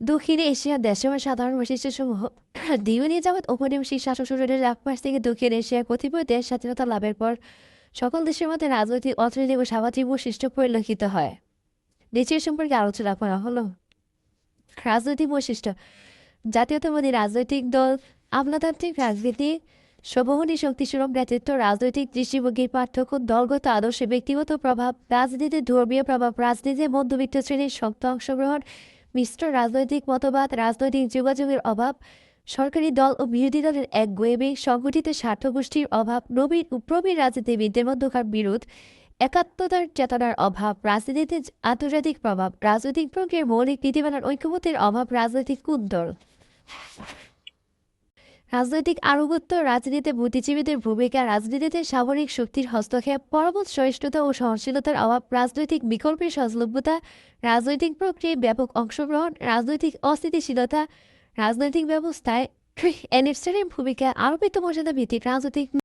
দক্ষিণ এশিয়ার দেশের সাধারণ বৈশিষ্ট্যসমূহ। দীর্ঘদিন যাবৎ ঔপনিবেশিক শাসক শরীরের একপাশ থেকে দক্ষিণ এশিয়ার কতিপয় দেশ স্বাধীনতা লাভের পর সকল দেশের মধ্যে রাজনৈতিক, অর্থনৈতিক ও সামাজিক বৈশিষ্ট্য পরিলক্ষিত হয়। দেশের সম্পর্কে আলোচনা করা হলো। রাজনৈতিক বৈশিষ্ট্য। জাতীয়তাবাদী রাজনৈতিক দল, আমলাতান্ত্রিক রাজনীতি সবহনী শক্তিস্বরূপ ব্যতীত রাজনৈতিক দৃষ্টিভঙ্গির পার্থক্য, দলগত আদর্শে ব্যক্তিগত প্রভাব রাজনীতির ধর্মীয় প্রভাব রাজনীতির মধ্যবিত্ত শ্রেণির শক্ত অংশগ্রহণ মিশ্র রাজনৈতিক মতবাদ, রাজনৈতিক যোগাযোগের অভাব, সরকারি দল ও বিরোধী দলের এক গোয়েবে, সংগঠিত স্বার্থগোষ্ঠীর অভাব নবীন ও প্রবীণ রাজনীতিবিদদের মধ্যকার বিরোধ, একাত্মতার চেতনার অভাব, রাজনীতিতে আন্তর্জাতিক প্রভাব, রাজনৈতিক প্রজ্ঞের মৌলিক নীতিমালার ঐক্যমতের অভাব, রাজনৈতিক কুন্দল রাজনৈতিক আনুগত্য, রাজনীতিতে বুদ্ধিজীবীদের ভূমিকা, রাজনীতিতে সামরিক শক্তির হস্তক্ষেপ পরবত সহিষ্ণুতা ও সহনশীলতার অভাব, রাজনৈতিক বিকল্পের সহজলভ্যতা, রাজনৈতিক প্রক্রিয়ায় ব্যাপক অংশগ্রহণ, রাজনৈতিক অস্থিতিশীলতা, রাজনৈতিক ব্যবস্থায় এনএফসির ভূমিকা আরোপিত মর্যাদা ভিত্তিক রাজনৈতিক